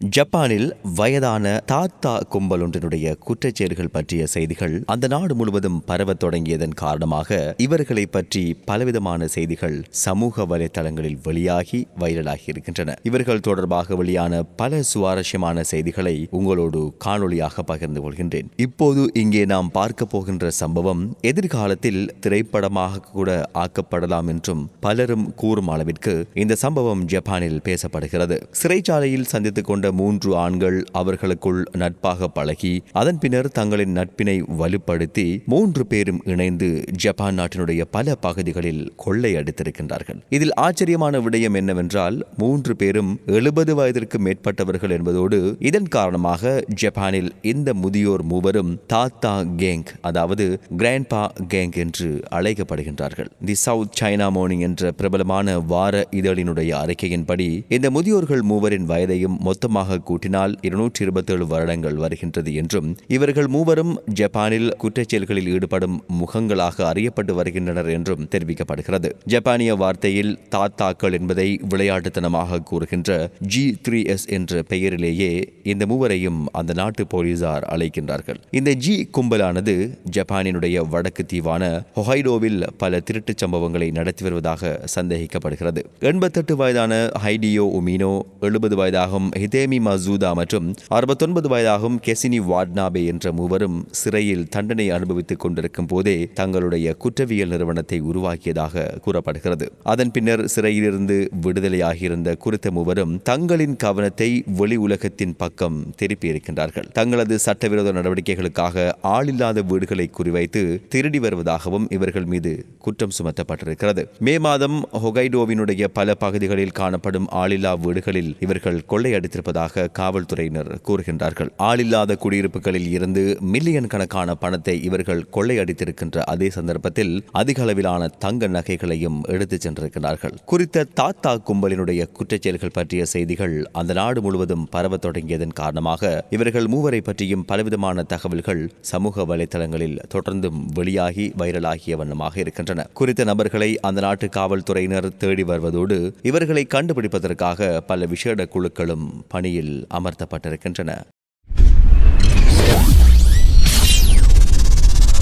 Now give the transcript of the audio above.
ஜப்பானில் வயதான தாத்தா கும்பல் ஒன்றினுடைய குற்றச்செயல்கள் பற்றிய செய்திகள் அந்த நாடு முழுவதும் பரவத் தொடங்கியதன் காரணமாக இவர்களை பற்றி பலவிதமான செய்திகள் சமூக வலைதளங்களில் வெளியாகி வைரலாகி இருக்கின்றன. இவர்கள் தொடர்பாக வெளியான பல சுவாரஸ்யமான செய்திகளை உங்களோடு காணொளியாக பகிர்ந்து கொள்கின்றேன். இப்போது இங்கே நாம் பார்க்க போகின்ற சம்பவம் எதிர்காலத்தில் திரைப்படமாக கூட ஆக்கப்படலாம் என்றும் பலரும் கூறும் அளவிற்கு இந்த சம்பவம் ஜப்பானில் பேசப்படுகிறது. சிறைச்சாலையில் சந்தித்துக் கொண்ட மூன்று ஆண்கள் அவர்களுக்குள் நட்பாக பழகி அதன் பின்னர் தங்களின் நட்பினை வலுப்படுத்தி மூன்று பேரும் இணைந்து ஜப்பான் நாட்டினுடைய பல பகுதிகளில் கொள்ளையடித்திருக்கின்றார்கள். இதில் ஆச்சரியமான விடயம் என்னவென்றால் மூன்று பேரும் எழுபது வயதிற்கு மேற்பட்டவர்கள் என்பதோடு இதன் காரணமாக ஜப்பானில் இந்த முதியோர் மூவரும் தாத்தா கேங் அதாவது கிராண்ட்பா கேங் என்று அழைக்கப்படுகின்றார்கள். தி சவுத் சைனா மார்னிங் என்ற பிரபலமான வார இதழினுடைய அறிக்கையின்படி இந்த முதியோர்கள் மூவரின் வயதையும் மொத்தமாக கூட்டினால் இருநூற்றி இருபத்தேழு வருடங்கள் வருகின்றது என்றும் இவர்கள் மூவரும் ஜப்பானில் குற்றச்செயல்களில் ஈடுபடும் முகங்களாக அறியப்பட்டு வருகின்றனர் என்றும் தெரிவிக்கப்படுகிறது. ஜப்பானிய வார்த்தையில் தாத்தாக்கள் என்பதை விளையாட்டுத்தனமாக கூறுகின்ற ஜி த்ரீ எஸ் என்ற பெயரிலேயே இந்த மூவரையும் அந்த நாட்டு போலீசார் அழைக்கின்றார்கள். இந்த ஜி கும்பலானது ஜப்பானினுடைய வடக்கு தீவான ஹொஹைடோவில் பல திருட்டுச் சம்பவங்களை நடத்தி வருவதாக சந்தேகிக்கப்படுகிறது. எண்பத்தெட்டு வயதான ஹைடியோ உமினோ எழுபது வயதாகும் ஹிதேமி மசூதா மற்றும் அறுபத்தொன்பது வயதாகும் கெசினி வாட்னாபே என்ற மூவரும் சிறையில் தண்டனை அனுபவித்துக் கொண்டிருக்கும் போதே தங்களுடைய குற்றவியல் நிறுவனத்தை உருவாக்கியதாக கூறப்படுகிறது. அதன் பின்னர் சிறையிலிருந்து விடுதலையாகியிருந்த குறித்த மூவரும் தங்களின் கவனத்தை வெளி உலகத்தின் பக்கம் திருப்பியிருக்கின்றார்கள் தங்களது சட்டவிரோத நடவடிக்கைகளுக்காக ஆளில்லாத வீடுகளை குறிவைத்து திருடி வருவதாகவும் இவர்கள் மீது குற்றம் சுமத்தப்பட்டிருக்கிறது. மே மாதம் ஹொகைடோவினுடைய பல பகுதிகளில் காணப்படும் ஆளில்லா வீடுகளில் இவர்கள் கொள்ளையடித்திருப்பதாக காவல்துறையினர் கூறுகின்றார்கள். ஆளில்லாத குடியிருப்புகளில் இருந்து மில்லியன் கணக்கான பணத்தை இவர்கள் கொள்ளையடித்திருக்கின்ற அதே சந்தர்ப்பத்தில் அதிக அளவிலான தங்க நகைகளையும் எடுத்துச் சென்றிருக்கிறார்கள். குறித்த தாத்தா கும்பலினுடைய குற்றச்செயல்கள் பற்றிய செய்திகள் அந்த நாடு முழுவதும் பரவத் தொடங்கியதன் காரணமாக இவர்கள் மூவரை பற்றியும் பலவிதமான தகவல்கள் சமூக வலைதளங்களில் தொடர்ந்தும் வெளியாகி வைரலாகிய வண்ணமாக இருக்கின்றன. குறித்த நபர்களை அந்த நாட்டு காவல்துறையினர் தேடி வருவதோடு இவர்களை கண்டுபிடிப்பதற்காக பல விசேட குழுக்களும் பணி பணியில் அமர்த்தப்பட்டிருக்கின்றன.